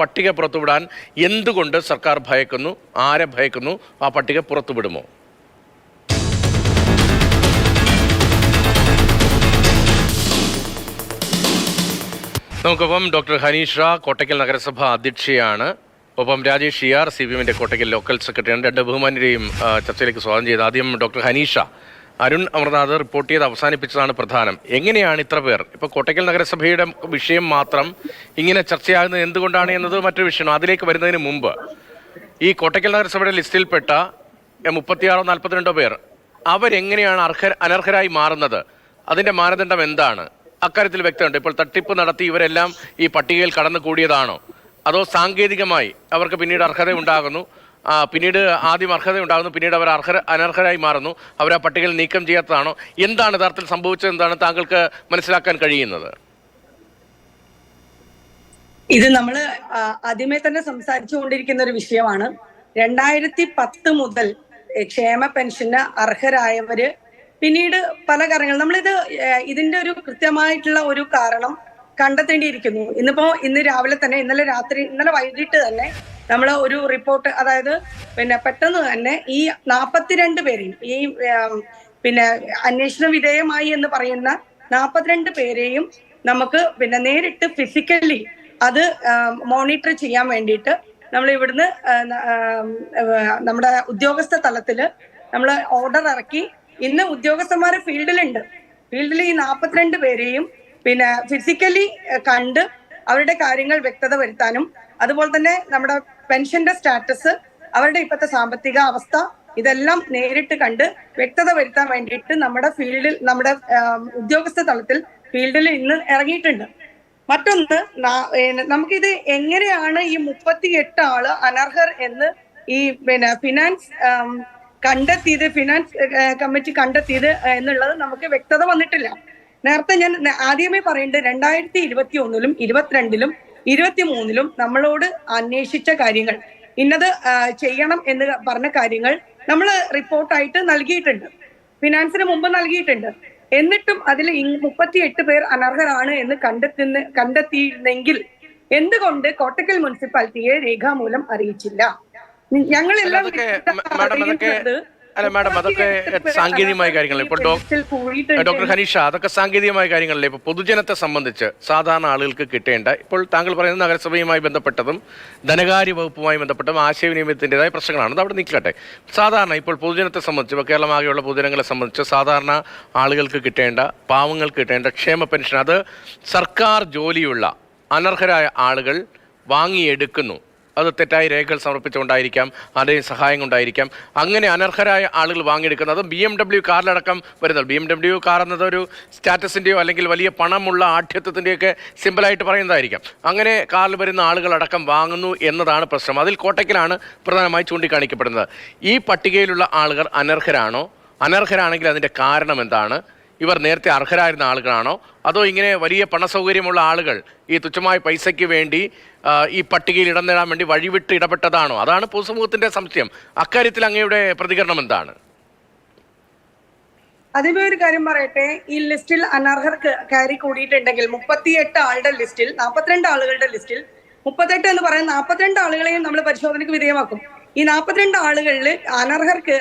പട്ടിക പുറത്തുവിടാൻ എന്തുകൊണ്ട് സർക്കാർ ഭയക്കുന്നു? ആരെ ഭയക്കുന്നു? ആ പട്ടിക പുറത്തുവിടുമോ? നമുക്കൊപ്പം ഡോക്ടർ ഹനീഷ് റാ കോട്ടയ്ക്കൽ നഗരസഭ അധ്യക്ഷയാണ്. ഒപ്പം Rajesh E R C P എമ്മിന്റെ കോട്ടയ്ക്കൽ ലോക്കൽ സെക്രട്ടറിയാണ്. രണ്ട് ബഹുമാനരെയും ചർച്ചയിലേക്ക് സ്വാഗതം ചെയ്ത് ആദ്യം ഡോക്ടർ ഹനീഷ അരുൺ അമർനാഥ് റിപ്പോർട്ട് ചെയ്ത് അവസാനിപ്പിച്ചതാണ് പ്രധാനം. എങ്ങനെയാണ് ഇത്ര പേർ? ഇപ്പോൾ കോട്ടയ്ക്കൽ നഗരസഭയുടെ വിഷയം മാത്രം ഇങ്ങനെ ചർച്ചയാകുന്നത് എന്തുകൊണ്ടാണ് എന്നത് മറ്റൊരു വിഷയമാണ്. അതിലേക്ക് വരുന്നതിന് മുമ്പ് ഈ കോട്ടയ്ക്കൽ നഗരസഭയുടെ ലിസ്റ്റിൽപ്പെട്ട മുപ്പത്തിയാറോ നാൽപ്പത്തിരണ്ടോ പേർ അവരെങ്ങനെയാണ് അർഹ അനർഹരായി മാറുന്നത്? അതിന്റെ മാനദണ്ഡം എന്താണ്? അക്കാര്യത്തിൽ വ്യക്തമുണ്ട് ഇപ്പോൾ തട്ടിപ്പ് നടത്തി ഇവരെല്ലാം ഈ പട്ടികയിൽ കടന്നു കൂടിയതാണോ അതോ സാങ്കേതികമായി അവർക്ക് പിന്നീട് അർഹത ഉണ്ടാകുന്നു പിന്നീട് ആദ്യം അർഹത ഉണ്ടാകുന്നു പിന്നീട് അവർ അർഹ അനർഹരായി മാറുന്നു. അവർ ആ പട്ടികയിൽ നീക്കം ചെയ്യാത്തതാണോ? എന്താണ് യഥാർത്ഥത്തിൽ സംഭവിച്ചത്? എന്താണ് താങ്കൾക്ക് മനസ്സിലാക്കാൻ കഴിയുന്നത്? ഇത് നമ്മൾ ആദ്യമേ തന്നെ സംസാരിച്ചുകൊണ്ടിരിക്കുന്ന ഒരു വിഷയമാണ്. രണ്ടായിരത്തി പത്ത് മുതൽ ക്ഷേമ പെൻഷന് അർഹരായവര് പിന്നീട് പല കാര്യങ്ങൾ നമ്മളിത് ഇതിന്റെ ഒരു കൃത്യമായിട്ടുള്ള ഒരു കാരണം കണ്ടെത്തേണ്ടിയിരിക്കുന്നു. ഇന്നിപ്പോ ഇന്ന് രാവിലെ തന്നെ ഇന്നലെ രാത്രി ഇന്നലെ വൈകിട്ട് തന്നെ നമ്മൾ ഒരു റിപ്പോർട്ട് അതായത് പിന്നെ പെട്ടെന്ന് തന്നെ ഈ നാൽപ്പത്തിരണ്ട് പേരെയും ഈ പിന്നെ അന്വേഷണ വിധേയമായി എന്ന് പറയുന്ന നാൽപ്പത്തിരണ്ട് പേരെയും നമുക്ക് പിന്നെ നേരിട്ട് ഫിസിക്കലി അത് മോണിറ്റർ ചെയ്യാൻ വേണ്ടിയിട്ട് നമ്മൾ ഇവിടുന്ന് നമ്മുടെ ഉദ്യോഗസ്ഥ തലത്തിൽ നമ്മൾ ഓർഡർ ഇറക്കി. ഇന്ന് ഉദ്യോഗസ്ഥന്മാർ ഫീൽഡിലുണ്ട്. ഫീൽഡിൽ ഈ നാൽപ്പത്തിരണ്ട് പേരെയും പിന്നെ ഫിസിക്കലി കണ്ട് അവരുടെ കാര്യങ്ങൾ വ്യക്തത വരുത്താനും അതുപോലെ തന്നെ നമ്മുടെ പെൻഷന്റെ സ്റ്റാറ്റസ് അവരുടെ ഇപ്പോഴത്തെ സാമ്പത്തിക അവസ്ഥ ഇതെല്ലാം നേരിട്ട് കണ്ട് വ്യക്തത വരുത്താൻ വേണ്ടിയിട്ട് നമ്മുടെ ഫീൽഡിൽ നമ്മുടെ ഉദ്യോഗസ്ഥ തലത്തിൽ ഫീൽഡിൽ ഇന്ന് ഇറങ്ങിയിട്ടുണ്ട്. മറ്റൊന്ന് നമുക്കിത് എങ്ങനെയാണ് ഈ മുപ്പത്തി എട്ട് ആൾ അനർഹർ എന്ന് ഈ പിന്നെ ഫിനാൻസ് കണ്ടെത്തിയത് ഫിനാൻസ് കമ്മിറ്റി കണ്ടെത്തിയത് എന്നുള്ളത് നമുക്ക് വ്യക്തത വന്നിട്ടില്ല. നേരത്തെ ഞാൻ ആദ്യമേ പറയേണ്ടത് രണ്ടായിരത്തി ഇരുപത്തി ഒന്നിലും ഇരുപത്തിരണ്ടിലും ഇരുപത്തി മൂന്നിലും നമ്മളോട് അന്വേഷിച്ച കാര്യങ്ങൾ ഇന്നത് ചെയ്യണം എന്ന് പറഞ്ഞ കാര്യങ്ങൾ നമ്മൾ റിപ്പോർട്ടായിട്ട് നൽകിയിട്ടുണ്ട്. ഫിനാൻസിന് മുമ്പ് നൽകിയിട്ടുണ്ട്. എന്നിട്ടും അതിൽ മുപ്പത്തിയെട്ട് പേർ അനർഹരാണ് എന്ന് കണ്ടെത്തുന്ന കണ്ടെത്തിയിരുന്നെങ്കിൽ എന്തുകൊണ്ട് കോട്ടക്കൽ മുനിസിപ്പാലിറ്റിയെ രേഖാമൂലം അറിയിച്ചില്ല? ഞങ്ങളെല്ലാം അല്ല മാഡം അതൊക്കെ സാങ്കേതികമായ കാര്യങ്ങളല്ലേ? ഇപ്പോൾ ഡോക്ടർ ഹനീഷ അതൊക്കെ സാങ്കേതികമായ കാര്യങ്ങളല്ലേ? ഇപ്പോൾ പൊതുജനത്തെ സംബന്ധിച്ച് സാധാരണ ആളുകൾക്ക് കിട്ടേണ്ട ഇപ്പോൾ താങ്കൾ പറയുന്നത് നഗരസഭയുമായി ബന്ധപ്പെട്ടതും ധനകാര്യ വകുപ്പുമായി ബന്ധപ്പെട്ടതും ആശയവിനിമയത്തിന്റെതായ പ്രശ്നങ്ങളാണ്. അത് അവിടെ നിൽക്കട്ടെ. സാധാരണ ഇപ്പോൾ പൊതുജനത്തെ സംബന്ധിച്ച് ഇപ്പോൾ കേരളമാകെയുള്ള പൊതുജനങ്ങളെ സംബന്ധിച്ച് സാധാരണ ആളുകൾക്ക് കിട്ടേണ്ട പാവങ്ങൾക്ക് കിട്ടേണ്ട ക്ഷേമ പെൻഷൻ അത് സർക്കാർ ജോലിയുള്ള അനർഹരായ ആളുകൾ വാങ്ങിയെടുക്കുന്നു. അത് തെറ്റായ രേഖകൾ സമർപ്പിച്ചുകൊണ്ടായിരിക്കാം ആരുടെയും സഹായം കൊണ്ടായിരിക്കാം. അങ്ങനെ അനർഹരായ ആളുകൾ വാങ്ങിയെടുക്കുന്നത് ബി എം ഡബ്ല്യു കാറിലടക്കം വരുന്നത്. ബി എം ഡബ്ല്യു കാർ എന്നത് ഒരു സ്റ്റാറ്റസിന്റെയോ അല്ലെങ്കിൽ വലിയ പണമുള്ള ആഠ്യത്വത്തിന്റെയൊക്കെ സിമ്പിളായിട്ട് പറയുന്നതായിരിക്കാം. അങ്ങനെ കാറിൽ വരുന്ന ആളുകളടക്കം വാങ്ങുന്നു എന്നതാണ് പ്രശ്നം. അതിൽ കോട്ടയ്ക്കലാണ് പ്രധാനമായി ചൂണ്ടിക്കാണിക്കപ്പെടുന്നത്. ഈ പട്ടികയിലുള്ള ആളുകൾ അനർഹരാണോ? അനർഹരാണെങ്കിൽ അതിന്റെ കാരണം എന്താണ്? ഇവർ നേരത്തെ അർഹരായിരുന്ന ആളുകളാണോ? അതോ ഇങ്ങനെ വലിയ പണസൗകര്യമുള്ള ആളുകൾ ഈ തുച്ഛമായ പൈസയ്ക്ക് വേണ്ടി ഈ പട്ടികയിൽ ഇടം നേടാൻ വേണ്ടി വഴിവിട്ട് ഇടപെട്ടതാണോ? അതാണ് പൊതുസമൂഹത്തിന്റെ സംശയം. അക്കാര്യത്തിൽ അങ്ങയുടെ പ്രതികരണം എന്താണ്? അതിന്റെ ഒരു കാര്യം പറയട്ടെ. ഈ ലിസ്റ്റിൽ അനർഹർ കയറി കൂടിയിട്ടുണ്ടെങ്കിൽ മുപ്പത്തിയെട്ട് ആളുടെ ലിസ്റ്റിൽ നാൽപ്പത്തിരണ്ട് ആളുകളുടെ ലിസ്റ്റിൽ മുപ്പത്തെട്ട് എന്ന് പറയുന്ന നാൽപ്പത്തിരണ്ട് ആളുകളെയും നമ്മൾ പരിശോധനയ്ക്ക് വിധേയമാക്കും. ഈ നാൽപ്പത്തിരണ്ട് ആളുകളിൽ അനർഹർക്ക്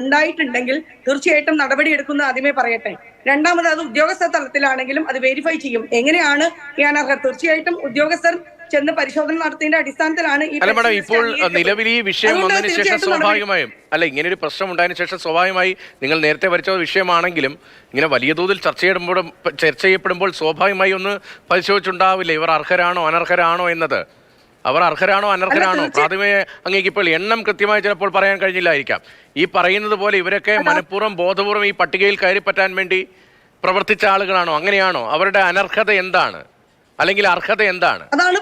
ഉണ്ടായിട്ടുണ്ടെങ്കിൽ തീർച്ചയായിട്ടും നടപടി എടുക്കുന്ന ആദ്യമേ പറയട്ടെ. രണ്ടാമത് അത് ഉദ്യോഗസ്ഥ തലത്തിലാണെങ്കിലും അത് വെരിഫൈ ചെയ്യും. എങ്ങനെയാണ് ഈ അനർഹർ? തീർച്ചയായിട്ടും ഉദ്യോഗസ്ഥർ ചെന്ന് പരിശോധന നടത്തിയതിന്റെ അടിസ്ഥാനത്തിലാണ് ഈ മാഡം ഇപ്പോൾ നിലവിൽ ഈ വിഷയം വന്നതിന് ശേഷം സ്വാഭാവികമായും അല്ല ഇങ്ങനെ ഒരു പ്രശ്നം ഉണ്ടായതിനു ശേഷം സ്വാഭാവികമായി നിങ്ങൾ നേരത്തെ വരച്ച വിഷയമാണെങ്കിലും ഇങ്ങനെ വലിയ തോതിൽ ചർച്ച ചെയ്യപ്പെടുമ്പോൾ ചർച്ച ചെയ്യപ്പെടുമ്പോൾ സ്വാഭാവികമായി ഒന്ന് പരിശോധിച്ചുണ്ടാവില്ല. ഇവർ അർഹരാണോ അനർഹരാണോ എന്നത്. അവർ അർഹരാണോ അനർഹരാണോ. പ്രാഥമിക അങ്ങേക്ക് ഇപ്പോൾ എണ്ണം കൃത്യമായി ചിലപ്പോൾ പറയാൻ കഴിഞ്ഞില്ലായിരിക്കാം. ഈ പറയുന്നത് പോലെ ഇവരൊക്കെ മനഃപൂർവം ബോധപൂർവം ഈ പട്ടികയിൽ കയറി പറ്റാൻ വേണ്ടി പ്രവർത്തിച്ച ആളുകളാണോ? അങ്ങനെയാണോ? അവരുടെ അനർഹത എന്താണ്? അല്ലെങ്കിൽ അർഹത എന്താണ്? അതാണ്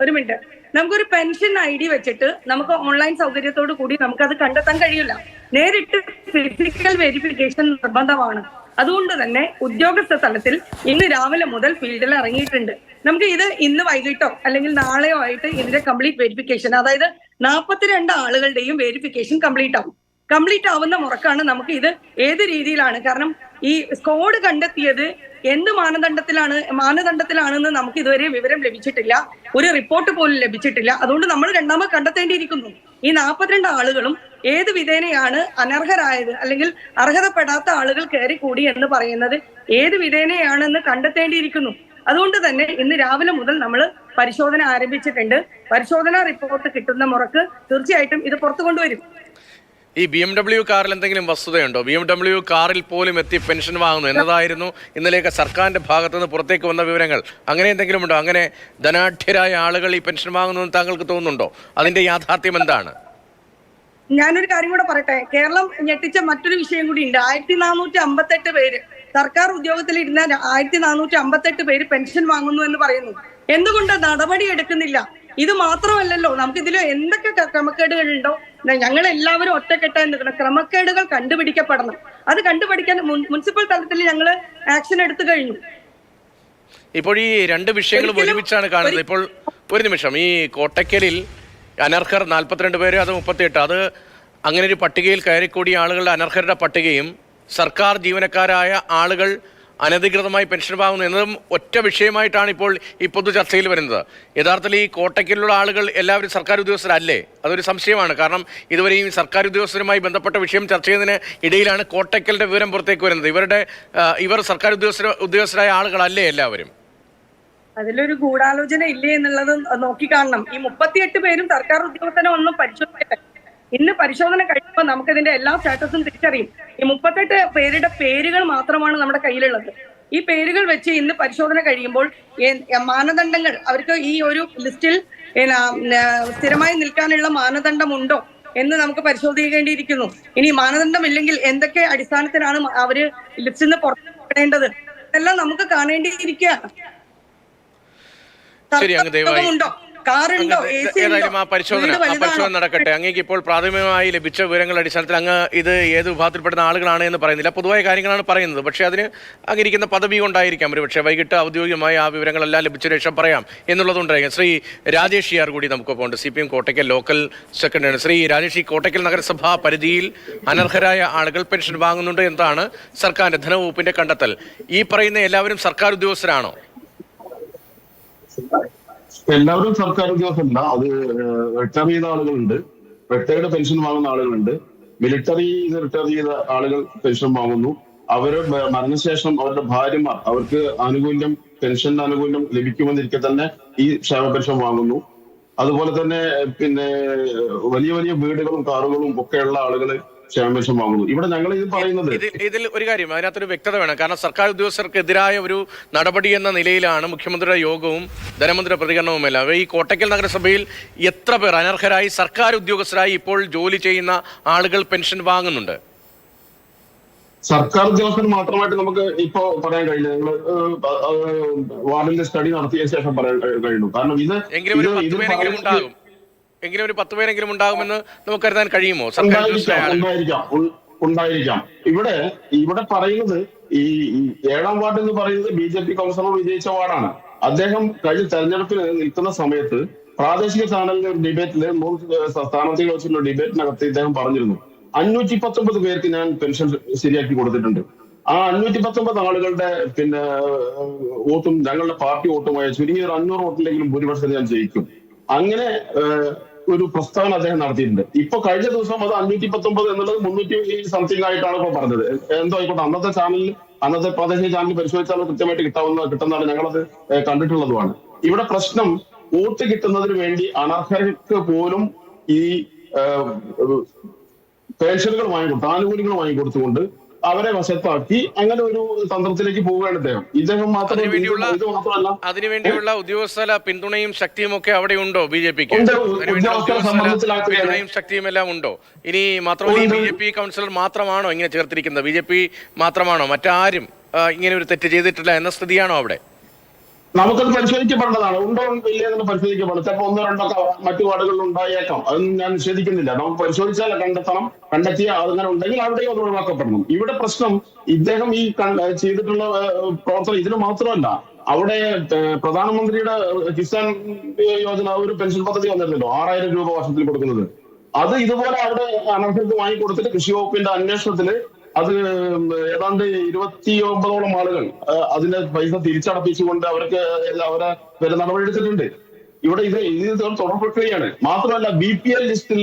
ഒരു മിനിറ്റ്. നമുക്കൊരു പെൻഷൻ ഐ ഡി വെച്ചിട്ട് നമുക്ക് ഓൺലൈൻ സൗകര്യത്തോട് കൂടി നമുക്ക് നമുക്കത് കണ്ടെത്താൻ കഴിയില്ല. നേരിട്ട് ഫിസിക്കൽ വെരിഫിക്കേഷൻ നിർബന്ധമാണ്. അതുകൊണ്ട് തന്നെ ഉദ്യോഗസ്ഥ തലത്തിൽ ഇന്ന് രാവിലെ മുതൽ ഫീൽഡിൽ ഇറങ്ങിയിട്ടുണ്ട്. നമുക്ക് ഇത് ഇന്ന് വൈകിട്ടോ അല്ലെങ്കിൽ നാളെയോ ആയിട്ട് ഇതിന്റെ കംപ്ലീറ്റ് വെരിഫിക്കേഷൻ അതായത് നാൽപ്പത്തിരണ്ട് ആളുകളുടെയും വെരിഫിക്കേഷൻ കംപ്ലീറ്റ് ആവും. കംപ്ലീറ്റ് ആവുന്ന മുറക്കാണ് നമുക്ക് ഇത് ഏത് രീതിയിലാണ്? കാരണം ഈ സ്കോഡ് കണ്ടെത്തിയത് എന്ത് മാനദണ്ഡത്തിലാണ് മാനദണ്ഡത്തിലാണെന്ന് നമുക്ക് ഇതുവരെ വിവരം ലഭിച്ചിട്ടില്ല. ഒരു റിപ്പോർട്ട് പോലും ലഭിച്ചിട്ടില്ല. അതുകൊണ്ട് നമ്മൾ രണ്ടാമത് കണ്ടെത്തേണ്ടിയിരിക്കുന്നു. ഈ നാൽപ്പത്തിരണ്ട് ആളുകളും ഏത് വിധേനയാണ് അനർഹരായത് അല്ലെങ്കിൽ അർഹതപ്പെടാത്ത ആളുകൾ കയറി കൂടി എന്ന് പറയുന്നത് ഏത് വിധേനയാണെന്ന് കണ്ടെത്തേണ്ടിയിരിക്കുന്നു. അതുകൊണ്ട് തന്നെ ഇന്ന് രാവിലെ മുതൽ നമ്മൾ പരിശോധന ആരംഭിച്ചിട്ടുണ്ട്. പരിശോധനാ റിപ്പോർട്ട് കിട്ടുന്ന മുറക്ക് തീർച്ചയായിട്ടും ഇത് പുറത്തു കൊണ്ടുവരും. ഈ ബി എം ഡബ്ല്യു കാറിൽ എന്തെങ്കിലും വസ്തുതയുണ്ടോ? ബി എം ഡബ്ല്യു കാറിൽ പോലും എത്തി പെൻഷൻ വാങ്ങുന്നു എന്നതായിരുന്നു ഇന്നലെയൊക്കെ സർക്കാരിന്റെ ഭാഗത്തു നിന്ന് പുറത്തേക്ക് വന്ന വിവരങ്ങൾ. അങ്ങനെ എന്തെങ്കിലും ഉണ്ടോ? അങ്ങനെ ധനാഢ്യരായ ആളുകൾ ഈ പെൻഷൻ വാങ്ങുന്നു താങ്കൾക്ക് തോന്നുന്നുണ്ടോ? അതിന്റെ യാഥാർത്ഥ്യം എന്താണ്? ഞാനൊരു കാര്യം കൂടെ പറയട്ടെ. കേരളം ഞെട്ടിച്ച മറ്റൊരു വിഷയം കൂടി ഉണ്ട്. ആയിരത്തി നാനൂറ്റി അമ്പത്തെട്ട് പേര് സർക്കാർ ഉദ്യോഗത്തിൽ ഇരുന്ന ആയിരത്തി നാനൂറ്റി അമ്പത്തെട്ട് പേര് പെൻഷൻ വാങ്ങുന്നു എന്ന് പറയുന്നു. എന്തുകൊണ്ട് നടപടി എടുക്കുന്നില്ല? ഇത് മാത്രമല്ലല്ലോ. നമുക്കിതിൽ എന്തൊക്കെ ക്രമക്കേടുകളുണ്ടോ? ഞങ്ങൾ എല്ലാവരും ഒറ്റക്കെട്ടായി നിൽക്കണം. ക്രമക്കേടുകൾ കണ്ടുപിടിക്കപ്പെടണം. അത് കണ്ടുപിടിക്കാൻ മുനിസിപ്പൽ തലത്തിൽ ഞങ്ങൾ ആക്ഷൻ എടുത്തു കഴിഞ്ഞു. ഇപ്പോൾ ഈ രണ്ട് വിഷയങ്ങളും ഒരുമിച്ചാണ് കാണുന്നത്. ഇപ്പോൾ ഒരു നിമിഷം. ഈ കോട്ടയ്ക്കലിൽ അനർഹർ നാൽപ്പത്തിരണ്ട് പേര് അത് മുപ്പത്തിയെട്ട്. അത് അങ്ങനെ ഒരു പട്ടികയിൽ കയറിക്കൂടിയ ആളുകളുടെ അനർഹരുടെ പട്ടികയും സർക്കാർ ജീവനക്കാരായ ആളുകൾ അനധികൃതമായി പെൻഷൻ വാങ്ങുന്നു എന്നതും ഒറ്റ വിഷയമായിട്ടാണ് ഇപ്പോൾ ഈ പൊതു ചർച്ചയിൽ വരുന്നത്. യഥാർത്ഥത്തിൽ ഈ കോട്ടയ്ക്കലിലുള്ള ആളുകൾ എല്ലാവരും സർക്കാർ ഉദ്യോഗസ്ഥരല്ലേ? അതൊരു സംശയമാണ്. കാരണം ഇതുവരെയും സർക്കാർ ഉദ്യോഗസ്ഥരുമായി ബന്ധപ്പെട്ട വിഷയം ചർച്ച ചെയ്യുന്നതിന് ഇടയിലാണ് കോട്ടയ്ക്കലിന്റെ വിവരം പുറത്തേക്ക് വരുന്നത്. ഇവരുടെ ഇവർ സർക്കാർ ഉദ്യോഗസ്ഥ ഉദ്യോഗസ്ഥരായ ആളുകളല്ലേ എല്ലാവരും? അതിലൊരു ഗൂഢാലോചന ഇല്ലേ എന്നുള്ളത് നോക്കിക്കാണണം. ഈ മുപ്പത്തിയെട്ട് പേരും സർക്കാർ ഉദ്യോഗസ്ഥനെ ഒന്നും പരിശോധിക്കട്ടെ. ഇന്ന് പരിശോധന കഴിയുമ്പോൾ നമുക്ക് ഇതിന്റെ എല്ലാ സ്റ്റാറ്റസും തിരിച്ചറിയും. ഈ മുപ്പത്തെട്ട് പേരുടെ പേരുകൾ മാത്രമാണ് നമ്മുടെ കയ്യിലുള്ളത്. ഈ പേരുകൾ വെച്ച് ഇന്ന് പരിശോധന കഴിയുമ്പോൾ മാനദണ്ഡങ്ങൾ അവർക്ക് ഈ ഒരു ലിസ്റ്റിൽ സ്ഥിരമായി നിൽക്കാനുള്ള മാനദണ്ഡമുണ്ടോ എന്ന് നമുക്ക് പരിശോധിക്കേണ്ടിയിരിക്കുന്നു. ഇനി മാനദണ്ഡം ഇല്ലെങ്കിൽ എന്തൊക്കെ അടിസ്ഥാനത്തിലാണ് അവർ ലിസ്റ്റിൽ നിന്ന് പുറത്തുവിടേണ്ടത് ഇതെല്ലാം നമുക്ക് കാണേണ്ടിയിരിക്കുകയാണ്. ശരി, അങ്ങ് ദയവായി- ഉണ്ടോ കാറുണ്ടോ? പരിശോധന നടക്കട്ടെ. അങ്ങേക്ക് ഇപ്പോൾ പ്രാഥമികമായി ലഭിച്ച വിവരങ്ങളുടെ അടിസ്ഥാനത്തിൽ അങ്ങ് ഇത് ഏത് വിഭാഗത്തിൽപ്പെടുന്ന ആളുകളാണ് എന്ന് പറയുന്നില്ല. പൊതുവായ കാര്യങ്ങളാണ് പറയുന്നത്. പക്ഷേ അതിന് അങ്ങിരിക്കുന്ന പദവി കൊണ്ടായിരിക്കാം. ഒരു പക്ഷേ വൈകിട്ട് ഔദ്യോഗികമായി ആ വിവരങ്ങളെല്ലാം ലഭിച്ച ശേഷം പറയാം എന്നുള്ളതുകൊണ്ടായിരിക്കും ശ്രീ രാജേഷ് യാർ കൂടി നമുക്കൊപ്പം ഉണ്ട് C P M Kottakkal local സെക്രട്ടറിയാണ്. ശ്രീ രാജേഷ് ഈ കോട്ടയ്ക്കൽ നഗരസഭാ പരിധിയിൽ അനർഹരായ ആളുകൾ പെൻഷൻ വാങ്ങുന്നുണ്ട് എന്നതാണ് സർക്കാരിന്റെ ധനവകുപ്പിന്റെ കണ്ടെത്തൽ. ഈ പറയുന്ന എല്ലാവരും സർക്കാർ ഉദ്യോഗസ്ഥരാണോ? എല്ലാവരും സർക്കാർ ഉദ്യോഗസ്ഥരല്ല അത് റിട്ടയർ ചെയ്ത ആളുകളുണ്ട്. റിട്ടയർഡ് പെൻഷൻ വാങ്ങുന്ന ആളുകളുണ്ട്. മിലിറ്ററി റിട്ടയർ ചെയ്ത ആളുകൾ പെൻഷൻ വാങ്ങുന്നു. അവർ മരണശേഷം അവരുടെ ഭാര്യമാർ അവർക്ക് ആനുകൂല്യം പെൻഷൻ ആനുകൂല്യം ലഭിക്കുമെന്നിരിക്കെ തന്നെ ഈ ക്ഷേമ പെൻഷൻ വാങ്ങുന്നു. അതുപോലെ തന്നെ പിന്നെ വലിയ വലിയ വീടുകളും കാറുകളും ഒക്കെയുള്ള ആളുകൾ പെൻഷൻ വാങ്ങുന്നു ഇവിടെ ഞങ്ങൾ ഇത് പറയുന്നത് ഇതിൽ ഒരു കാര്യം അതിനകത്തൊരു വ്യക്തത വേണം. കാരണം സർക്കാർ ഉദ്യോഗസ്ഥർക്കെതിരായ ഒരു നടപടി എന്ന നിലയിലാണ് മുഖ്യമന്ത്രിയുടെ യോഗവും ധനമന്ത്രിയുടെ പ്രതികരണവുമെല്ലാം ഈ കോട്ടയ്ക്കൽ നഗരസഭയിൽ എത്ര പേർ അനർഹരായി സർക്കാർ ഉദ്യോഗസ്ഥരായി ഇപ്പോൾ ജോലി ചെയ്യുന്ന ആളുകൾ പെൻഷൻ വാങ്ങുന്നുണ്ട്? സർക്കാർ ഉദ്യോഗസ്ഥർ മാത്രമായിട്ട് നമുക്ക് ഇപ്പോ പറയാൻ കഴിയില്ല. ഞങ്ങൾ വാർഡിന്റെ സ്റ്റഡി നടത്തിയ ശേഷം പറയാൻ കഴി- കഴിയുള്ളൂ കാരണം ഇത് ഇത് ഇത് എങ്കിലും ഒരു പത്ത് പേരെങ്കിലും ഉണ്ടാകുമെന്ന് നമുക്ക് കരുതാൻ കഴിയുമോ? ഉണ്ടായിരിക്കാം ഇവിടെ ഇവിടെ പറയുന്നത് ഈ ഏഴാം വാർഡ് എന്ന് പറയുന്നത് ബി ജെ പി കൗൺസിലർ വിജയിച്ച വാർഡാണ്. അദ്ദേഹം കഴിഞ്ഞ തെരഞ്ഞെടുപ്പിൽ നിൽക്കുന്ന സമയത്ത് പ്രാദേശിക ചാനലിന്റെ ഒരു ഡിബേറ്റിൽ മൂന്ന് സ്ഥാനാർത്ഥികൾ വെച്ചുള്ള ഡിബേറ്റിനകത്ത് ഇദ്ദേഹം പറഞ്ഞിരുന്നു. അഞ്ഞൂറ്റി പത്തൊമ്പത് പേർക്ക് ഞാൻ പെൻഷൻ ശരിയാക്കി കൊടുത്തിട്ടുണ്ട്. ആ അഞ്ഞൂറ്റി പത്തൊമ്പത് ആളുകളുടെ പിന്നെ വോട്ടും ഞങ്ങളുടെ പാർട്ടി വോട്ടുമായ ചുരുങ്ങിയ ഒരു അഞ്ഞൂറ് വോട്ടിലെങ്കിലും ഭൂരിപക്ഷത്തിൽ ഞാൻ ജയിക്കും. അങ്ങനെ ഒരു പ്രസ്താവന അദ്ദേഹം നടത്തിയിട്ടുണ്ട്. ഇപ്പൊ കഴിഞ്ഞ ദിവസം അത് അഞ്ഞൂറ്റി പത്തൊമ്പത് എന്നുള്ളത് മുന്നൂറ്റി സംതിങ് ആയിട്ടാണ് ഇപ്പൊ പറഞ്ഞത്. എന്തോ ആയിക്കോട്ടെ അന്നത്തെ ചാനലിൽ അന്നത്തെ പ്രാദേശിക ചാനൽ പരിശോധിച്ചാൽ കൃത്യമായിട്ട് കിട്ടാവുന്ന കിട്ടുന്നതാണ് ഞങ്ങളത് കണ്ടിട്ടുള്ളതുമാണ്. ഇവിടെ പ്രശ്നം വോട്ട് കിട്ടുന്നതിന് വേണ്ടി അനർഹർക്ക് പോലും ഈ പെൻഷനുകൾ വാങ്ങിക്കൊടുത്തു ആനുകൂല്യങ്ങൾ വാങ്ങിക്കൊടുത്തുകൊണ്ട് അവരെ വശത്താക്കി അങ്ങനെ ഒരു തന്ത്രത്തിലേക്ക് പോവുകയാണ് അദ്ദേഹം ഇദ്ദേഹം മാത്രം ഇത് മാത്രമല്ല അതിനുവേണ്ടിയുള്ള ഉദ്യോഗസ്ഥല പിന്തുണയും ശക്തിയും ഒക്കെ അവിടെ ഉണ്ടോ ബി ജെ പിക്ക്. പിന്തുണയും ശക്തിയും എല്ലാം ഉണ്ടോ? ഇനി മാത്രമല്ല ബി ജെ പി കൗൺസിലർ മാത്രമാണോ ഇങ്ങനെ ചേർത്തിരിക്കുന്നത്? ബി ജെ പി മാത്രമാണോ? മറ്റാരും ഇങ്ങനെ ഒരു തെറ്റ് ചെയ്തിട്ടില്ല എന്ന സ്ഥിതിയാണോ അവിടെ? നമുക്കത് പരിശോധിക്കപ്പെടേണ്ടതാണ്. ഉണ്ടോ ഇല്ലേ എന്ന് പരിശോധിക്കപ്പെടണം. ചിലപ്പോൾ ഒന്നോ രണ്ടോ മറ്റു വാർഡുകളിൽ ഉണ്ടായേക്കാം. അതൊന്നും ഞാൻ നിഷേധിക്കുന്നില്ല നമുക്ക് പരിശോധിച്ചാൽ കണ്ടെത്തണം. കണ്ടെത്തിയ അതങ്ങനെ ഉണ്ടെങ്കിൽ അവിടെയും അത് ഒഴിവാക്കപ്പെടണം. ഇവിടെ പ്രശ്നം ഇദ്ദേഹം ഈ ചെയ്തിട്ടുള്ള പ്രവർത്തനം ഇതിന് മാത്രമല്ല. അവിടെ പ്രധാനമന്ത്രിയുടെ കിസാൻ യോജന ഒരു പെൻഷൻ പദ്ധതി വന്നിരുന്നല്ലോ. ആറായിരം രൂപ വർഷത്തിൽ കൊടുക്കുന്നത്. അത് ഇതുപോലെ അവിടെ അനർഹർക്ക് വാങ്ങിക്കൊടുത്തിട്ട് കൃഷി വകുപ്പിന്റെ അന്വേഷണത്തിൽ അത് ഏതാണ്ട് ഇരുപത്തി ഒമ്പതോളം ആളുകൾ അതിന്റെ പൈസ തിരിച്ചടപ്പിച്ചുകൊണ്ട് അവർക്ക് അവരെ വരെ നടപടിയെടുത്തിട്ടുണ്ട്. ഇവിടെ ഇത് ഇത് തുടർ പ്രക്രിയയാണ്. മാത്രമല്ല ബി പി എൽ ലിസ്റ്റിൽ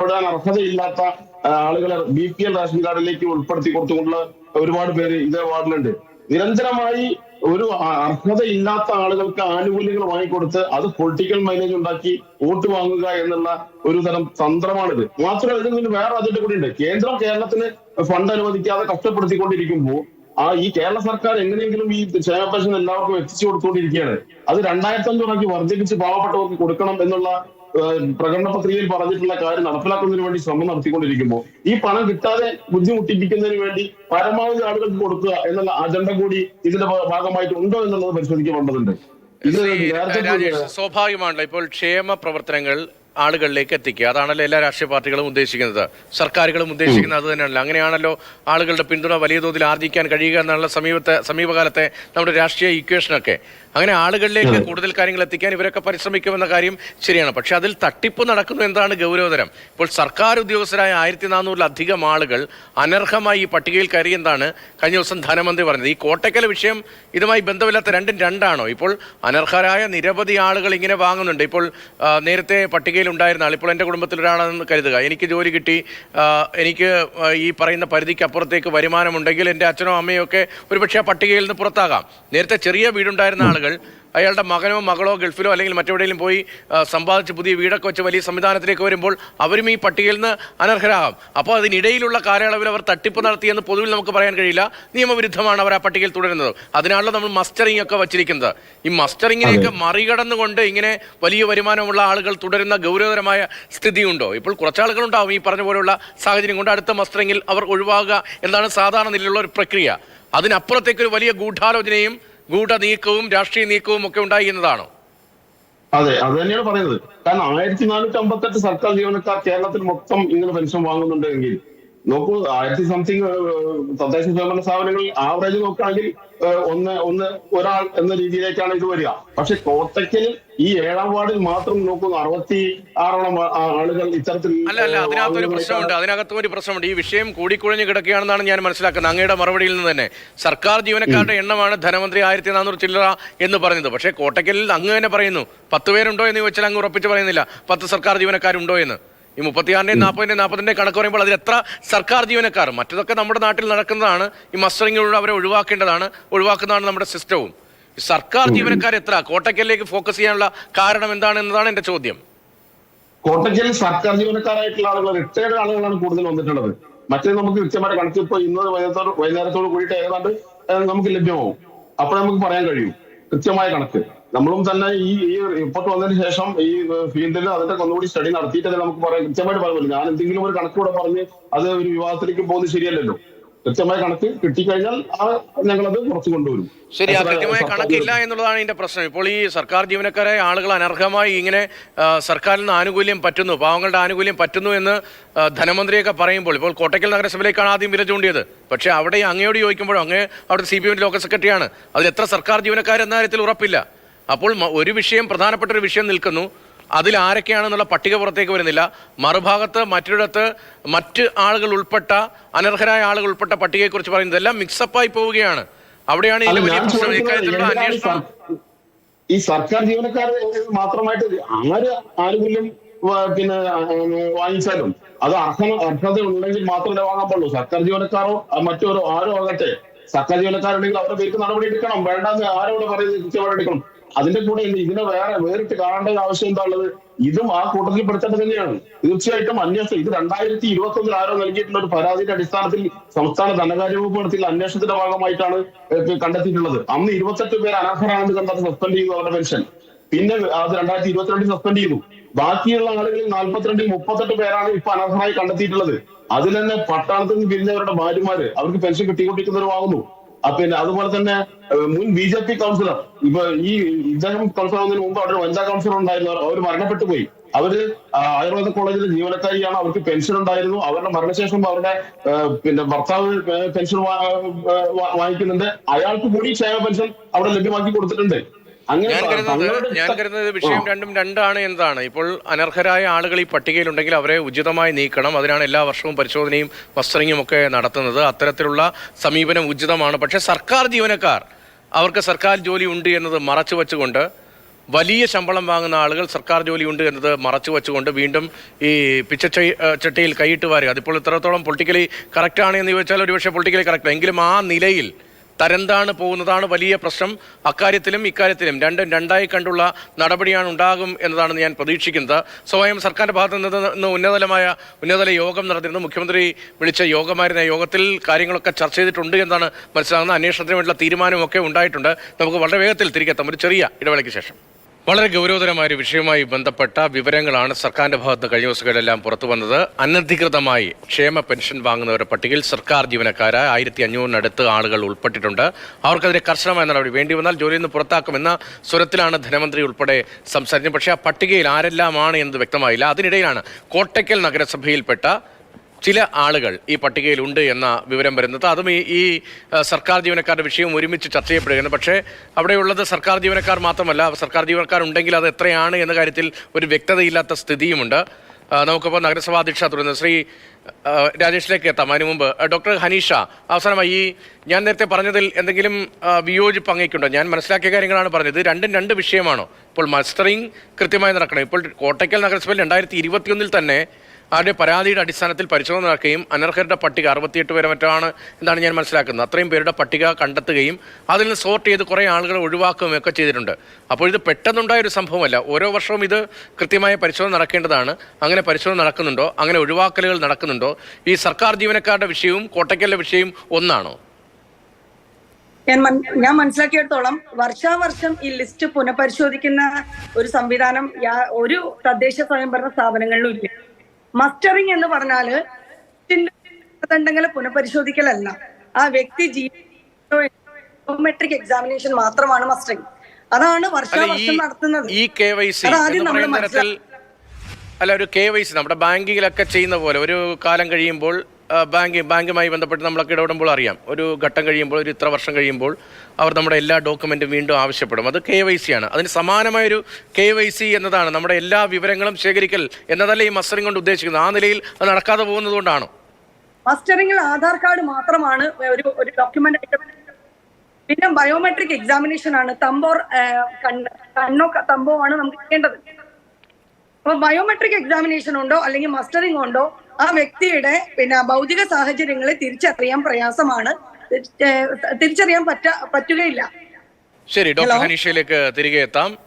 പെടാൻ അർഹതയില്ലാത്ത ആളുകളെ ബി പി എൽ റേഷൻ കാർഡിലേക്ക് ഉൾപ്പെടുത്തി കൊടുത്തുകൊണ്ടുള്ള ഒരുപാട് പേര് ഇതേ വാർഡിലുണ്ട്. നിരന്തരമായി ഒരു അർഹതയില്ലാത്ത ആളുകൾക്ക് ആനുകൂല്യങ്ങൾ വാങ്ങിക്കൊടുത്ത് അത് പൊളിറ്റിക്കൽ മൈലേജ് ഉണ്ടാക്കി വോട്ട് വാങ്ങുക എന്നുള്ള ഒരു തരം തന്ത്രമാണിത്. മാത്രമല്ല ഇതിന് പിന്നെ വേറെ അതിന്റെ കൂടി ഉണ്ട്. കേന്ദ്രം കേരളത്തിന് ഫണ്ട് അനുവദിക്കാതെ കഷ്ടപ്പെടുത്തിക്കൊണ്ടിരിക്കുമ്പോൾ ആ ഈ കേരള സർക്കാർ എങ്ങനെയെങ്കിലും ഈ ക്ഷേമ പെൻഷൻ എല്ലാവർക്കും എത്തിച്ചു കൊടുത്തുകൊണ്ടിരിക്കുകയാണ് അത് രണ്ടായിരത്തി അഞ്ഞൂറാക്കി വർദ്ധിപ്പിച്ച് പാവപ്പെട്ടവർക്ക് കൊടുക്കണം എന്നുള്ള പ്രകടന പത്രികയിൽ പറഞ്ഞിട്ടുള്ള കാര്യം നടപ്പിലാക്കുന്നതിന് വേണ്ടി ശ്രമം നടത്തിക്കൊണ്ടിരിക്കുമ്പോൾ ഈ പണം കിട്ടാതെ ബുദ്ധിമുട്ടിപ്പിക്കുന്നതിന് വേണ്ടി പരമാവധി ആളുകൾക്ക് കൊടുക്കുക എന്നുള്ള അജണ്ട കൂടി ഇതിന്റെ ഭാഗമായിട്ട് ഉണ്ടോ എന്നുള്ളത് പരിശോധിക്കേണ്ടതുണ്ട് സ്വാഭാവികമാണല്ലോ. ഇപ്പോൾ ക്ഷേമ പ്രവർത്തനങ്ങൾ ആളുകളിലേക്ക് എത്തിക്കുക. അതാണല്ലോ എല്ലാ രാഷ്ട്രീയ പാർട്ടികളും ഉദ്ദേശിക്കുന്നത്. സർക്കാരുകളും ഉദ്ദേശിക്കുന്നത് അത് തന്നെയാണല്ലോ. അങ്ങനെയാണല്ലോ ആളുകളുടെ പിന്തുണ വലിയ തോതിൽ ആർജിക്കാൻ കഴിയുക എന്നുള്ള സമീപത്തെ സമീപകാലത്തെ നമ്മുടെ രാഷ്ട്രീയ ഇക്വേഷനൊക്കെ അങ്ങനെ ആളുകളിലേക്ക് കൂടുതൽ കാര്യങ്ങൾ എത്തിക്കാൻ ഇവരൊക്കെ പരിശ്രമിക്കുമെന്ന കാര്യം ശരിയാണ്. പക്ഷെ അതിൽ തട്ടിപ്പ് നടക്കുന്നു എന്താണ് ഗൗരവതരം. ഇപ്പോൾ സർക്കാർ ഉദ്യോഗസ്ഥരായ ആയിരത്തി നാനൂറിലധികം ആളുകൾ അനർഹമായി ഈ പട്ടികയിൽ കയറിയെന്നാണ് കഴിഞ്ഞ ദിവസം ധനമന്ത്രി പറഞ്ഞത്. ഈ കോട്ടയ്ക്കൽ വിഷയം ഇതുമായി ബന്ധമില്ലാത്ത രണ്ടും രണ്ടാണോ? ഇപ്പോൾ അനർഹരായ നിരവധി ആളുകൾ ഇങ്ങനെ വാങ്ങുന്നുണ്ട്. ഇപ്പോൾ നേരത്തെ പട്ടികയിൽ ഉണ്ടായിരുന്ന ആൾ ഇപ്പോൾ എന്റെ കുടുംബത്തിൽ ഒരാളാണെന്ന് കരുതുക. എനിക്ക് ജോലി കിട്ടി എനിക്ക് ഈ പറയുന്ന പരിധിക്ക് അപ്പുറത്തേക്ക് വരുമാനമുണ്ടെങ്കിൽ എന്റെ അച്ഛനോ അമ്മയോ ഒക്കെ ഒരുപക്ഷെ ആ പട്ടികയിൽ നിന്ന് പുറത്താകാം. നേരത്തെ ചെറിയ വീടുണ്ടായിരുന്ന ആളുകൾ അയാളുടെ മകനോ മകളോ ഗൾഫിലോ അല്ലെങ്കിൽ മറ്റെവിടെയെങ്കിലും പോയി സമ്പാദിച്ച് പുതിയ വീടൊക്കെ വെച്ച് വലിയ സംവിധാനത്തിലേക്ക് വരുമ്പോൾ അവരും ഈ പട്ടികയിൽ നിന്ന് അനർഹരാകാം. അപ്പോൾ അതിനിടയിലുള്ള കാലയളവിൽ അവർ തട്ടിപ്പ് നടത്തിയെന്ന് പൊതുവിൽ നമുക്ക് പറയാൻ കഴിയില്ല. നിയമവിരുദ്ധമാണ് അവർ ആ പട്ടികയിൽ തുടരുന്നത്. അതിനാണല്ലോ നമ്മൾ മസ്റ്ററിംഗ് ഒക്കെ വച്ചിരിക്കുന്നത്. ഈ മസ്റ്ററിങ്ങിനെയൊക്കെ മറികടന്നുകൊണ്ട് ഇങ്ങനെ വലിയ വരുമാനമുള്ള ആളുകൾ തുടരുന്ന ഗൗരവതരമായ സ്ഥിതിയുണ്ടോ? ഇപ്പോൾ കുറച്ചാളുകളുണ്ടാവും ഈ പറഞ്ഞ പോലെയുള്ള സാഹചര്യം കൊണ്ട് അടുത്ത മസ്റ്ററിങ്ങിൽ അവർ ഒഴിവാകുക എന്നാണ് സാധാരണ നിലയിലുള്ള ഒരു പ്രക്രിയ. അതിനപ്പുറത്തേക്ക് ഒരു വലിയ ഗൂഢാലോചനയും ഗൂഢ നീക്കവും രാഷ്ട്രീയ നീക്കവും ഒക്കെ ഉണ്ടായി എന്നതാണോ? അതെ അത് തന്നെയാണ് പറയുന്നത്. കാരണം ആയിരത്തി നാനൂറ്റി അമ്പത്തെട്ട് സർക്കാർ ജീവനക്കാർ കേരളത്തിൽ മൊത്തം ഇങ്ങനെ പെൻഷൻ വാങ്ങുന്നുണ്ട് എങ്കിൽ നോക്കൂ ആയിരത്തി സംതിങ് തദ്ദേശ സ്വയംഭരണ സ്ഥാപനങ്ങളിൽ ആവറേജ് നോക്കുകയാണെങ്കിൽ ഒന്ന് ഒന്ന് ഒരാൾ എന്ന രീതിയിലേക്കാണ് ഇത് വരിക. പക്ഷെ കോട്ടയ്ക്കൽ ഈ ഏഴാം വാർഡിൽ മാത്രം നോക്കുന്നു അറുപത്തി ആറോളം ആളുകൾ ഇത്തരത്തിൽ അല്ല അല്ല അതിനകത്ത് ഒരു പ്രശ്നമുണ്ട്. അതിനകത്തും ഒരു പ്രശ്നമുണ്ട്. ഈ വിഷയം കൂടിക്കുഴഞ്ഞ് കിടക്കുകയാണെന്നാണ് ഞാൻ മനസ്സിലാക്കുന്നത്. അങ്ങയുടെ മറുപടിയിൽ നിന്ന് തന്നെ. സർക്കാർ ജീവനക്കാരുടെ എണ്ണമാണ് ധനമന്ത്രി ആയിരത്തി നാനൂറ് ചില്ലറ എന്ന് പറഞ്ഞത്. പക്ഷേ കോട്ടയ്ക്കലിൽ അങ്ങ് തന്നെ പറയുന്നു പത്ത് പേരുണ്ടോ? എന്ന് ചോദിച്ചാൽ അങ്ങ് ഉറപ്പിച്ച് പറയുന്നില്ല. പത്ത് സർക്കാർ ജീവനക്കാരുണ്ടോ എന്ന്. ഈ മുപ്പത്തിയാറിന്റെയും നാൽപ്പതിന്റെയും നാൽപ്പതിന്റെയും കണക്ക് പറയുമ്പോൾ അതിൽ എത്ര സർക്കാർ ജീവനക്കാർ മറ്റതൊക്കെ നമ്മുടെ നാട്ടിൽ നടക്കുന്നതാണ് ഈ മസ്റ്ററിങ്ങിലൂടെ അവരെ ഒഴിവാക്കേണ്ടതാണ് ഒഴിവാക്കുന്നതാണ് നമ്മുടെ സിസ്റ്റവും. സർക്കാർ ജീവനക്കാർ എത്ര? കോട്ടയ്ക്കലിലേക്ക് ഫോക്കസ് ചെയ്യാനുള്ള കാരണം എന്താണ് എന്നതാണ് എന്റെ ചോദ്യം. കോട്ടയ്ക്കൽ സർക്കാർ ജീവനക്കാരായിട്ടുള്ള ആളുകൾ റിട്ടയർഡ് ആളുകളാണ് കൂടുതൽ വന്നിട്ടുള്ളത്. മറ്റേ നമുക്ക് കൃത്യമായിട്ട് കണക്ക് ഇപ്പൊ ഇന്ന് വൈകുന്നേരത്തോട് വൈകുന്നേരത്തോട് കൂടിയിട്ട് ഏതാണ്ട് നമുക്ക് ലഭ്യമാവും. അപ്പോൾ നമുക്ക് പറയാൻ കഴിയും. കൃത്യമായ കണക്ക്. നമ്മളും തന്നെ ഈ ഈ റിപ്പോർട്ട് വന്നതിന് ശേഷം ഈ ഫീൽഡിൽ അതിന്റെ ഒന്നുകൂടി സ്റ്റഡി നടത്തിയിട്ട് നമുക്ക് പറയാം കൃത്യമായിട്ട് പറയാൻ ഞാൻ എന്തെങ്കിലും ഒരു കണക്ക് കൂടെ പറഞ്ഞ് അത് ഒരു വിവാദത്തിലേക്ക് പോകുന്നത് ശരിയല്ലല്ലോ. കൃത്യമായ കണക്ക് കിട്ടിക്കഴിഞ്ഞാൽ ആ ഞങ്ങളത് പുറത്തു കൊണ്ടുവരും. ശരി കൃത്യമായ കണക്കില്ല എന്നുള്ളതാണ് ഇതിന്റെ പ്രശ്നം. ഇപ്പോൾ ഈ സർക്കാർ ജീവനക്കാരെ ആളുകൾ അനർഹമായി ഇങ്ങനെ സർക്കാരിൽ നിന്ന് ആനുകൂല്യം പറ്റുന്നു പാവങ്ങളുടെ ആനുകൂല്യം പറ്റുന്നു എന്ന് ധനമന്ത്രിയൊക്കെ പറയുമ്പോൾ ഇപ്പോൾ കോട്ടയ്ക്കൽ നഗരസഭയിലേക്കാണ് ആദ്യം വില ചൂണ്ടിയത്. പക്ഷേ അവിടെ അങ്ങയോട് ചോദിക്കുമ്പോഴോ അങ്ങ് അവിടെ സി പി എം ലോക്കൽ സെക്രട്ടറിയാണ് അതിൽ എത്ര സർക്കാർ ജീവനക്കാരെന്ന കാര്യത്തിൽ ഉറപ്പില്ല. അപ്പോൾ ഒരു വിഷയം പ്രധാനപ്പെട്ട ഒരു വിഷയം നിൽക്കുന്നു. അതിൽ ആരൊക്കെയാണെന്നുള്ള പട്ടിക പുറത്തേക്ക് വരുന്നില്ല. മറുഭാഗത്ത് മറ്റൊരിടത്ത് മറ്റ് ആളുകൾ ഉൾപ്പെട്ട അനർഹരായ ആളുകൾ ഉൾപ്പെട്ട പട്ടികയെക്കുറിച്ച് പറയുന്നത് എല്ലാം മിക്സപ്പായി പോവുകയാണ്. അവിടെയാണ് ഇക്കാര്യത്തിലുള്ള അന്വേഷണം ഈ സർക്കാർ ജീവനക്കാർ മാത്രമായിട്ട് ആര് വ- പിന്നെ വാങ്ങിച്ചാലും അത് അർഹ അർഹത ഉണ്ടെങ്കിൽ മാത്രമേ വാങ്ങാൻ പാടുള്ളൂ. സർക്കാർ ജീവനക്കാരോ ആ, മറ്റോരോ ആരോ ആകട്ടെ സർക്കാർ ജീവനക്കാരുണ്ടെങ്കിൽ അവരുടെ പേർക്ക് നടപടി എടുക്കണം. വേണ്ടെന്ന് ആരോട് പറയുന്നത് എടുക്കണം. അതിന്റെ കൂടെ ഇതിനെ വേറെ വേറിട്ട് കാണേണ്ട ആവശ്യം എന്താ ഉള്ളത്? ഇതും ആ കൂട്ടത്തിൽ പെടുത്തേണ്ടത് തന്നെയാണ്. തീർച്ചയായിട്ടും അന്വേഷണം ഇത് രണ്ടായിരത്തി ഇരുപത്തി ഒന്നിൽ ആരോ നൽകിയിട്ടുള്ള ഒരു പരാതിയുടെ അടിസ്ഥാനത്തിൽ സംസ്ഥാന ധനകാര്യ വകുപ്പ് നടത്തിയുള്ള അന്വേഷണത്തിന്റെ ഭാഗമായിട്ടാണ് കണ്ടെത്തിയിട്ടുള്ളത്. അന്ന് ഇരുപത്തെട്ട് പേർ അനർഹരാണെന്ന് കണ്ടത് സസ്പെൻഡ് ചെയ്തു അവരുടെ പെൻഷൻ. പിന്നെ അത് രണ്ടായിരത്തി ഇരുപത്തിരണ്ടിൽ സസ്പെൻഡ് ചെയ്തു. ബാക്കിയുള്ള ആളുകളിൽ നാൽപ്പത്തിരണ്ടിൽ മുപ്പത്തെട്ട് പേരാണ് ഇപ്പൊ അനർഹരായി കണ്ടെത്തിയിട്ടുള്ളത്. അതിൽ തന്നെ പട്ടാളത്തിൽ നിന്ന് പിരിഞ്ഞവരുടെ ഭാര്യമാര് അവർക്ക് പെൻഷൻ കിട്ടിക്കൊണ്ടിരിക്കുന്നവരുമാകുന്നു. പിന്നെ അതുപോലെ തന്നെ മുൻ ബി ജെ പി കൗൺസിലർ ഇപ്പൊ ഈ ഇദ്ദേഹം കൗൺസിലർ ആവുന്നതിന് മുമ്പ് അവിടെ വനിതാ കൗൺസിലർ ഉണ്ടായിരുന്നു. അവർ മരണപ്പെട്ടു പോയി. അവർ ആയുർവേദ കോളേജിലെ ജീവനക്കാരിയാണ്. അവർക്ക് പെൻഷൻ ഉണ്ടായിരുന്നു. അവരുടെ മരണശേഷം അവരുടെ പിന്നെ ഭർത്താവ് പെൻഷൻ വാങ്ങിക്കുന്നുണ്ട്. അയാൾക്ക് കൂടി ക്ഷേമ പെൻഷൻ അവിടെ ലഭ്യമാക്കി കൊടുത്തിട്ടുണ്ട്. ഞാൻ കരുതുന്നത് ഞാൻ കരുതുന്നത് വിഷയം രണ്ടും രണ്ടാണ് എന്നതാണ്. ഇപ്പോൾ അനർഹരായ ആളുകൾ ഈ പട്ടികയിലുണ്ടെങ്കിൽ അവരെ ഉചിതമായി നീക്കണം. അതിനാണ് എല്ലാ വർഷവും പരിശോധനയും മസ്റ്ററിങ്ങും ഒക്കെ നടത്തുന്നത്. അത്തരത്തിലുള്ള സമീപനം ഉചിതമാണ്. പക്ഷേ സർക്കാർ ജീവനക്കാർ അവർക്ക് സർക്കാർ ജോലി ഉണ്ട് എന്നത് മറച്ചു വെച്ചുകൊണ്ട് വലിയ ശമ്പളം വാങ്ങുന്ന ആളുകൾ സർക്കാർ ജോലി ഉണ്ട് എന്നത് മറച്ചു വെച്ചുകൊണ്ട് വീണ്ടും ഈ പിച്ച ചട്ടിയിൽ കൈയിട്ട് വാരുക. അതിപ്പോൾ ഇത്രത്തോളം പൊളിറ്റിക്കലി കറക്റ്റാണ് എന്ന് ചോദിച്ചാൽ ഒരുപക്ഷെ പൊളിറ്റിക്കലി കറക്റ്റ് എങ്കിലും ആ നിലയിൽ തരംതാണ് പോകുന്നതാണ് വലിയ പ്രശ്നം. അക്കാര്യത്തിലും ഇക്കാര്യത്തിലും രണ്ടും രണ്ടായി കണ്ടുള്ള നടപടിയാണ് ഉണ്ടാകും എന്നതാണ് ഞാൻ പ്രതീക്ഷിക്കുന്നത്. സ്വയം സർക്കാരിന്റെ ഭാഗത്ത് നിന്ന് ഉന്നതലമായ ഉന്നതതല യോഗം നടന്നിരുന്നു. മുഖ്യമന്ത്രി വിളിച്ച യോഗമായിരുന്ന യോഗത്തിൽ കാര്യങ്ങളൊക്കെ ചർച്ച ചെയ്തിട്ടുണ്ട് എന്നാണ് മനസ്സിലാകുന്നത്. അന്വേഷണത്തിന് വേണ്ടിയുള്ള തീരുമാനമൊക്കെ ഉണ്ടായിട്ടുണ്ട്. നമുക്ക് വളരെ വേഗത്തിൽ തിരികെത്താം ഒരു ചെറിയ ഇടവേളയ്ക്ക് ശേഷം. വളരെ ഗൗരവതരമായ ഒരു വിഷയവുമായി ബന്ധപ്പെട്ട വിവരങ്ങളാണ് സർക്കാരിന്റെ ഭാഗത്ത് കഴിഞ്ഞ ദിവസങ്ങളിലെല്ലാം പുറത്തു വന്നത്. അനധികൃതമായി ക്ഷേമ പെൻഷൻ വാങ്ങുന്നവരുടെ പട്ടികയിൽ സർക്കാർ ജീവനക്കാരായ ആയിരത്തി അഞ്ഞൂറിനടുത്ത് ആളുകൾ ഉൾപ്പെട്ടിട്ടുണ്ട്. അവർക്കെതിരെ കർശനമായ നടപടി വേണ്ടി വന്നാൽ ജോലിയിൽ നിന്ന് പുറത്താക്കുമെന്ന സ്വരത്തിലാണ് ധനമന്ത്രി ഉൾപ്പെടെ സംസാരിച്ചത് പക്ഷേ ആ പട്ടികയിൽ ആരെല്ലാമാണ് എന്ന് വ്യക്തമായില്ല. അതിനിടയിലാണ് കോട്ടയ്ക്കൽ നഗരസഭയിൽപ്പെട്ട ചില ആളുകൾ ഈ പട്ടികയിലുണ്ട് എന്ന വിവരം വരുന്നത്. അതും ഈ ഈ സർക്കാർ ജീവനക്കാരുടെ വിഷയം ഒരുമിച്ച് ചർച്ച ചെയ്യപ്പെടുകയാണ്. പക്ഷേ അവിടെയുള്ളത് സർക്കാർ ജീവനക്കാർ മാത്രമല്ല സർക്കാർ ജീവനക്കാരുണ്ടെങ്കിൽ അത് എത്രയാണ് എന്ന കാര്യത്തിൽ ഒരു വ്യക്തതയില്ലാത്ത സ്ഥിതിയുമുണ്ട്. നമുക്കിപ്പോൾ നഗരസഭാ അധ്യക്ഷ തുടരുന്നത് ശ്രീ രാജേഷിലേക്ക് എത്താം. അതിനു മുമ്പ് ഡോക്ടർ ഹനീഷ അവസാനമായി ഈ ഞാൻ നേരത്തെ പറഞ്ഞതിൽ എന്തെങ്കിലും വിയോജിപ്പ് അങ്ങേക്കുണ്ടോ? ഞാൻ മനസ്സിലാക്കിയ കാര്യങ്ങളാണ് പറഞ്ഞത്. രണ്ടും രണ്ട് വിഷയമാണോ? ഇപ്പോൾ മസ്റ്ററിംഗ് കൃത്യമായി നടക്കണം. ഇപ്പോൾ കോട്ടയ്ക്കൽ നഗരസഭയിൽ രണ്ടായിരത്തി ഇരുപത്തിയൊന്നിൽ തന്നെ ആരുടെ പരാതിയുടെ അടിസ്ഥാനത്തിൽ പരിശോധന നടക്കുകയും അനർഹരുടെ പട്ടിക അറുപത്തിയെട്ട് പേരെ മറ്റാണ് എന്നാണ് ഞാൻ മനസ്സിലാക്കുന്നത്. അത്രയും പേരുടെ പട്ടിക കണ്ടെത്തുകയും അതിൽ നിന്ന് സോർട്ട് ചെയ്ത് കുറേ ആളുകളെ ഒഴിവാക്കുകയും ഒക്കെ ചെയ്തിട്ടുണ്ട്. അപ്പോൾ ഇത് പെട്ടെന്നുണ്ടായ ഒരു സംഭവമല്ല. ഓരോ വർഷവും ഇത് കൃത്യമായ പരിശോധന നടക്കേണ്ടതാണ്. അങ്ങനെ പരിശോധന നടക്കുന്നുണ്ടോ? അങ്ങനെ ഒഴിവാക്കലുകൾ നടക്കുന്നുണ്ടോ? ഈ സർക്കാർ ജീവനക്കാരുടെ വിഷയവും കോട്ടയ്ക്കലിലെ വിഷയവും ഒന്നാണോ? ഞാൻ ഞാൻ മനസ്സിലാക്കിയെടുത്തോളം വർഷാവർഷം ഈ ലിസ്റ്റ് പുനഃപരിശോധിക്കുന്ന ഒരു സംവിധാനം ഒരു തദ്ദേശ സ്വയംഭരണ സ്ഥാപനങ്ങളിലും ഇല്ല. മസ്റ്ററിംഗ് എന്ന് പറഞ്ഞാൽ മാനദണ്ഡങ്ങൾ പുനഃപരിശോധിക്കലല്ല. ആ വ്യക്തി ജിയോമെട്രിക് എക്സാമിനേഷൻ മാത്രമാണ് മസ്റ്ററിംഗ് അതാണ് വർഷാവർഷം നടത്തുന്നത്. ഈ കെ വൈ സി അല്ല ഒരു കെ വൈ സി നമ്മുടെ ബാങ്കിലൊക്കെ ചെയ്യുന്ന പോലെ ഒരു കാലം കഴിയുമ്പോൾ ബാങ്ക് ബാങ്കുമായി ബന്ധപ്പെട്ട് നമ്മളൊക്കെ ഇടപെടുമ്പോൾ അറിയാം. ഒരു ഘട്ടം കഴിയുമ്പോൾ ഒരു ഇത്ര വർഷം കഴിയുമ്പോൾ അവർ നമ്മുടെ എല്ലാ ഡോക്യുമെന്റും വീണ്ടും ആവശ്യപ്പെടും. അത് കെ വൈ സി ആണ്. അതിന് സമാനമായൊരു കെ വൈ സി എന്നതാണ് നമ്മുടെ എല്ലാ വിവരങ്ങളും ശേഖരിക്കൽ എന്നതല്ല ഈ മസ്റ്ററിംഗ് കൊണ്ട് ഉദ്ദേശിക്കുന്നത്. ആ നിലയിൽ അത് നടക്കാതെ പോകുന്നത് കൊണ്ടാണോ മസ്റ്ററിംഗിൽ ആധാർ കാർഡ് മാത്രമാണ് ഒരു ഒരു ഡോക്യുമെന്റ് പിന്നെ ബയോമെട്രിക് എക്സാമിനേഷൻ ആണ് തമ്പോർ കണ്ണോ തമ്പോ ആണ് നമുക്ക് ചെയ്യേണ്ടത്. അപ്പൊ ബയോമെട്രിക് എക്സാമിനേഷൻ ഉണ്ടോ അല്ലെങ്കിൽ മസ്റ്ററിംഗ് ഉണ്ടോ ആ വ്യക്തിയുടെ പിന്നെ ഭൗതിക സാഹചര്യങ്ങളെ തിരിച്ചറിയാൻ പ്രയാസമാണ്. തിരിച്ചറിയാൻ പറ്റ പറ്റുകയില്ല. ശരി ഡോക്ടർ. ഹനീഷയിലേക്ക് തിരികെ എത്താം.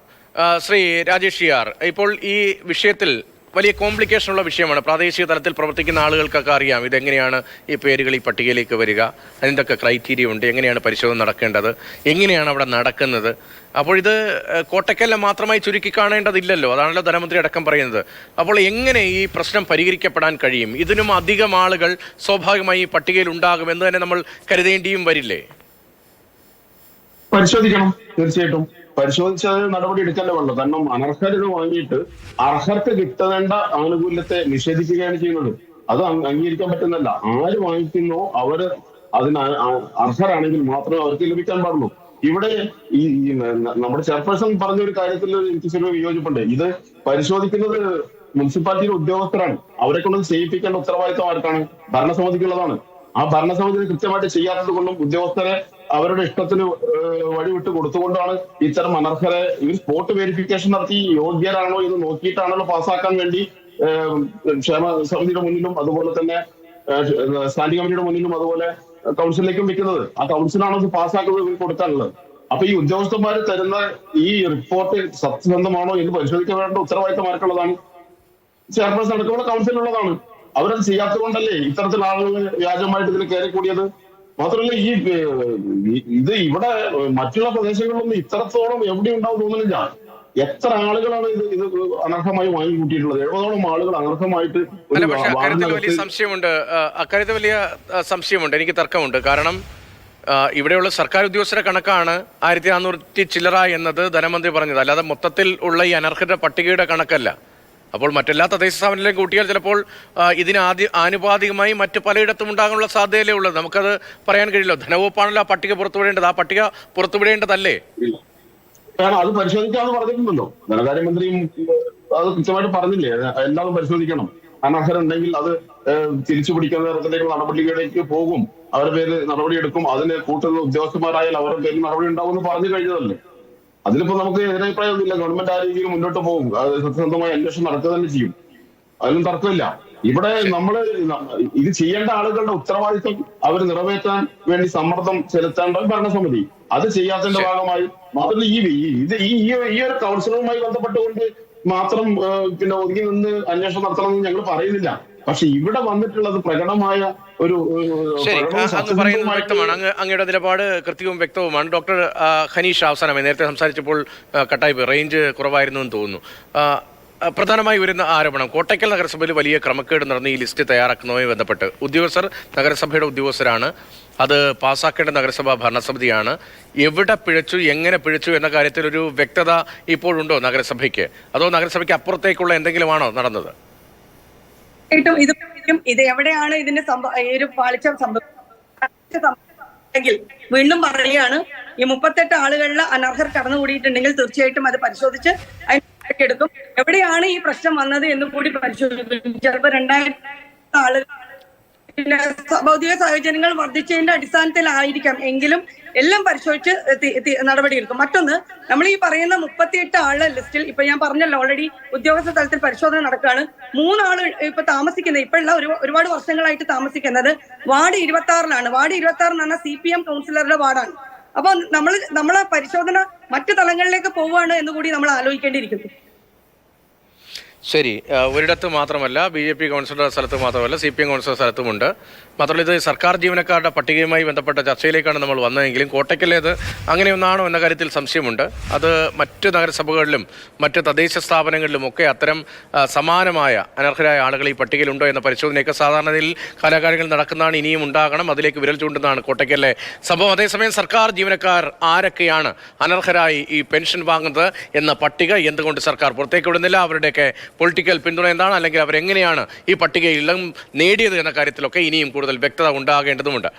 ശ്രീ രാജേഷ് ആർ ഇപ്പോൾ ഈ വിഷയത്തിൽ വലിയ കോംപ്ലിക്കേഷൻ ഉള്ള വിഷയമാണ്. പ്രാദേശിക തലത്തിൽ പ്രവർത്തിക്കുന്ന ആളുകൾക്കൊക്കെ അറിയാം ഇതെങ്ങനെയാണ് ഈ പേരുകൾ ഈ പട്ടികയിലേക്ക് വരിക അതിന്റെയൊക്കെ ക്രൈറ്റീരിയ ഉണ്ട് എങ്ങനെയാണ് പരിശോധന നടക്കേണ്ടത് എങ്ങനെയാണ് അവിടെ നടക്കുന്നത്. അപ്പോൾ ഇത് കോട്ടക്കല്ല മാത്രമായി ചുരുക്കി കാണേണ്ടതില്ലല്ലോ. അതാണല്ലോ ധനമന്ത്രി അടക്കം പറയുന്നത്. അപ്പോൾ എങ്ങനെ ഈ പ്രശ്നം പരിഹരിക്കപ്പെടാൻ കഴിയും? ഇതിനും അധികം ആളുകൾ സ്വാഭാവികമായി ഈ പട്ടികയിൽ ഉണ്ടാകും എന്ന് തന്നെ നമ്മൾ കരുതേണ്ടിയും വരില്ലേ? പരിശോധിക്കണം. തീർച്ചയായിട്ടും. പരിശോധിച്ചത് നടപടി എടുക്കല്ലേ വേണ്ട കാരണം അനർഹരിത് വാങ്ങിയിട്ട് അർഹർക്ക് കിട്ടേണ്ട ആനുകൂല്യത്തെ നിഷേധിക്കുകയാണ് ചെയ്യുന്നത്. അത് അംഗ- അംഗീകരിക്കാൻ പറ്റുന്നല്ല ആര് വാങ്ങിക്കുന്നോ അവർ അതിന് അർഹരാണെങ്കിൽ മാത്രമേ അവർക്ക് ലഭിക്കാൻ പാടുള്ളൂ. ഇവിടെ ഈ നമ്മുടെ ചെയർപേഴ്സൺ പറഞ്ഞ ഒരു കാര്യത്തിൽ എനിക്ക് ചെറിയ വിയോജിപ്പുണ്ട്. ഇത് പരിശോധിക്കുന്നത് മുനിസിപ്പാലിറ്റിയിലെ ഉദ്യോഗസ്ഥരാണ്. അവരെ കൊണ്ട് ചെയ്യിപ്പിക്കേണ്ട ഉത്തരവാദിത്വം ആർക്കാണ്? ഭരണസമിതിക്കുള്ളതാണ്. ആ ഭരണസമിതി കൃത്യമായിട്ട് ചെയ്യാത്തത് കൊണ്ടും ഉദ്യോഗസ്ഥരെ അവരുടെ ഇഷ്ടത്തിന് വഴിവിട്ട് കൊടുത്തുകൊണ്ടാണ് ഇത്തരം അനർഹരെ ഇവർ സ്പോട്ട് വെരിഫിക്കേഷൻ നടത്തി യോഗ്യരാണോ എന്ന് നോക്കിയിട്ടാണല്ലോ പാസ്സാക്കാൻ വേണ്ടി ക്ഷേമ സമിതിയുടെ മുന്നിലും അതുപോലെ തന്നെ സ്റ്റാൻഡിംഗ് കമ്മിറ്റിയുടെ മുന്നിലും അതുപോലെ കൗൺസിലിലേക്കും വെക്കുന്നത്. ആ കൗൺസിലാണോ ഇത് പാസ്സാക്കുന്നത് ഇവർ കൊടുക്കാനുള്ളത്. അപ്പൊ ഈ ഉദ്യോഗസ്ഥന്മാർ തരുന്ന ഈ റിപ്പോർട്ട് സത്യസന്ധമാണോ എന്ന് പരിശോധിക്കാൻ വേണ്ട ഉത്തരവാദിത്തം ആർക്കുള്ളതാണ്? ചെയർപേഴ്സൺ അടക്കമുള്ള കൗൺസിലുള്ളതാണ് അവരത് ചെയ്യാത്തത് കൊണ്ടല്ലേ ഇത്തരത്തിൽ ആളുകൾ വ്യാജമായിട്ട് ഇതിൽ കയറി കൂടിയത് മാത്രമല്ല ഈ ഇത് ഇവിടെ മറ്റുള്ള പ്രദേശങ്ങളിലൊന്നും ഇത്രത്തോളം എവിടെ ഉണ്ടാവും തോന്നുന്നില്ല. എത്ര ആളുകളാണ് ഇത് ഇത് അനർഹമായി വാങ്ങിക്കൂട്ടിയിട്ടുള്ളത്? എഴുപതോളം ആളുകൾ അനർഹമായിട്ട് വലിയ സംശയമുണ്ട്. അക്കാര്യത്തിൽ വലിയ സംശയമുണ്ട്. എനിക്ക് തർക്കമുണ്ട്. കാരണം ഇവിടെയുള്ള സർക്കാർ ഉദ്യോഗസ്ഥരുടെ കണക്കാണ് ആയിരത്തി നാനൂറ്റി ചില്ലറ എന്നത് ധനമന്ത്രി പറഞ്ഞത്. അല്ലാതെ മൊത്തത്തിൽ ഉള്ള ഈ അനർഹരുടെ പട്ടികയുടെ കണക്കല്ല. അപ്പോൾ മറ്റെല്ലാ തദ്ദേശ സ്ഥാപനങ്ങളിലും കൂട്ടിയാൽ ചിലപ്പോൾ ഇതിന് ആദ്യ ആനുപാതികമായി മറ്റ് പലയിടത്തും ഉണ്ടാകാനുള്ള സാധ്യതയല്ലേ ഉള്ളത് നമുക്കത് പറയാൻ കഴിയില്ല ധനവകുപ്പാണല്ലോ ആ പട്ടിക പുറത്തുവിടേണ്ടത്. ആ പട്ടിക പുറത്തുവിടേണ്ടതല്ലേ? കാരണം അത് പരിശോധിക്കാന്ന് പറഞ്ഞിട്ടുണ്ടല്ലോ. ധനകാര്യമന്ത്രിയും അത് കൃത്യമായിട്ട് പറഞ്ഞില്ലേ? അത് പരിശോധിക്കണം. അനർഹരുണ്ടെങ്കിൽ അത് തിരിച്ചു പിടിക്കുന്ന തരത്തിലേക്ക് നടപടികളിലേക്ക് പോകും. അവരുടെ പേര് നടപടിയെടുക്കും. അതിന് കൂട്ടുന്ന ഉദ്യോഗസ്ഥന്മാരായാലും അവരുടെ പേരിൽ നടപടി ഉണ്ടാവും എന്ന് പറഞ്ഞു കഴിഞ്ഞതല്ലേ? അതിലിപ്പോ നമുക്ക് എതിരഭിപ്രായമൊന്നുമില്ല ഗവൺമെന്റ് ആ രീതിയിൽ മുന്നോട്ട് പോകും. അത് സത്യസന്ധമായ അന്വേഷണം നടക്കുക തന്നെ ചെയ്യും. അതിലും തർക്കമില്ല. ഇവിടെ നമ്മൾ ഇത് ചെയ്യേണ്ട ആളുകളുടെ ഉത്തരവാദിത്വം അവർ നിറവേറ്റാൻ വേണ്ടി സമ്മർദ്ദം ചെലുത്തേണ്ട ഭരണസമിതി. അത് ചെയ്യാത്തതിന്റെ ഭാഗമായി മാത്രം ഈ ഇത് ഈ ഈ- ഒരു കൗൺസിലറുമായി ബന്ധപ്പെട്ടുകൊണ്ട് മാത്രം പിന്നെ ഒതുങ്ങി നിന്ന് അന്വേഷണം നടത്തണമെന്ന് ഞങ്ങൾ പറയുന്നില്ല. പക്ഷെ ഇവിടെ വന്നിട്ടുള്ളത് പ്രകടമായ ഒരു ശരി അങ്ങ് പറയുന്നത് വ്യക്തമാണ്. അങ്ങ് അങ്ങയുടെ നിലപാട് കൃത്യവും വ്യക്തവുമാണ്. ഡോക്ടർ ഹനീഷ് അവസാനമായി നേരത്തെ സംസാരിച്ചപ്പോൾ കട്ടായ്പ് കട്ടായി. റേഞ്ച് കുറവായിരുന്നു എന്ന് തോന്നുന്നു. പ്രധാനമായി വരുന്ന ആരോപണം കോട്ടയ്ക്കൽ നഗരസഭയിൽ വലിയ ക്രമക്കേട് നടന്ന് ഈ ലിസ്റ്റ് തയ്യാറാക്കുന്നതുമായി ബന്ധപ്പെട്ട്. ഉദ്യോഗസ്ഥർ നഗരസഭയുടെ ഉദ്യോഗസ്ഥരാണ്. അത് പാസ്സാക്കേണ്ട നഗരസഭാ ഭരണസമിതിയാണ്. എവിടെ പിഴച്ചു എങ്ങനെ പിഴച്ചു എന്ന കാര്യത്തിൽ ഒരു വ്യക്തത ഇപ്പോഴുണ്ടോ നഗരസഭയ്ക്ക്? അതോ നഗരസഭയ്ക്ക് അപ്പുറത്തേക്കുള്ള എന്തെങ്കിലുമാണോ നടന്നത്? ഏറ്റവും ഇത് ഇത് എവിടെയാണ് ഇതിന്റെ ഒരു പാളിച്ച സംഭവിച്ചെങ്കിൽ വീണ്ടും പറയുകയാണ് ഈ മുപ്പത്തെട്ട് ആളുകളിൽ അനർഹർ കടന്നുകൂടിയിട്ടുണ്ടെങ്കിൽ തീർച്ചയായിട്ടും അത് പരിശോധിച്ച് എടുക്കും. എവിടെയാണ് ഈ പ്രശ്നം വന്നത് എന്ന് കൂടി പരിശോധിക്കും. ചിലപ്പോൾ രണ്ടായിരം ആളുകൾ പിന്നെ ഭൗതിക സാഹചര്യങ്ങൾ വർദ്ധിച്ചതിന്റെ അടിസ്ഥാനത്തിലായിരിക്കാം എങ്കിലും എല്ലാം പരിശോധിച്ച് നടപടിയെടുക്കും മറ്റൊന്ന് നമ്മൾ ഈ പറയുന്ന മുപ്പത്തിയെട്ട് ആളുടെ ലിസ്റ്റിൽ ഇപ്പൊ ഞാൻ പറഞ്ഞല്ലോ ഓൾറെഡി ഉദ്യോഗസ്ഥ തലത്തിൽ പരിശോധന നടക്കുകയാണ്. മൂന്നാൾ ഇപ്പൊ താമസിക്കുന്നത് ഇപ്പോഴുള്ള ഒരു ഒരുപാട് വർഷങ്ങളായിട്ട് താമസിക്കുന്നത് വാർഡ് ഇരുപത്തി ആറിലാണ് വാർഡ് ഇരുപത്തി ആറ് എന്ന് പറഞ്ഞാൽ സി പി എം കൗൺസിലറുടെ വാർഡാണ്. അപ്പൊ നമ്മൾ നമ്മളെ പരിശോധന മറ്റു തലങ്ങളിലേക്ക് പോവുകയാണ് എന്ന് കൂടി നമ്മൾ ആലോചിക്കേണ്ടിയിരിക്കുന്നു. ശരി. ഒരിടത്ത് മാത്രമല്ല ബി ജെ പി കൗൺസിലർ സ്ഥലത്ത് മാത്രമല്ല സി പി എം കൗൺസിലർ സ്ഥലത്തുമുണ്ട്. മാത്രമല്ല ഇത് സർക്കാർ ജീവനക്കാരുടെ പട്ടികയുമായി ബന്ധപ്പെട്ട ചർച്ചയിലേക്കാണ് നമ്മൾ വന്നതെങ്കിലും കോട്ടയ്ക്കലേത് അങ്ങനെയൊന്നാണോ എന്ന കാര്യത്തിൽ സംശയമുണ്ട്. അത് മറ്റ് നഗരസഭകളിലും മറ്റ് തദ്ദേശ സ്ഥാപനങ്ങളിലും ഒക്കെ അത്തരം സമാനമായ അനർഹരായ ആളുകൾ ഈ പട്ടികയിലുണ്ടോ എന്ന പരിശോധനയൊക്കെ സാധാരണയിൽ കാലാകാലങ്ങളിൽ നടക്കുന്നതാണ് ഇനിയും ഉണ്ടാകണം അതിലേക്ക് വിരൽ ചൂണ്ടുന്നതാണ് കോട്ടയ്ക്കലിലെ. സംഭവം അതേസമയം സർക്കാർ ജീവനക്കാർ ആരൊക്കെയാണ് അനർഹരായി ഈ പെൻഷൻ വാങ്ങുന്നത് എന്ന പട്ടിക എന്തുകൊണ്ട് സർക്കാർ പുറത്തേക്ക് വിടുന്നില്ല അവരുടെയൊക്കെ പൊളിറ്റിക്കൽ പിന്തുണ എന്താണ്? അല്ലെങ്കിൽ അവരെങ്ങനെയാണ് ഈ പട്ടികയിൽ നേടിയത് എന്ന കാര്യത്തിലൊക്കെ ഇനിയും കൂടുതൽ വ്യക്തത ഉണ്ടാകേണ്ടതുണ്ട്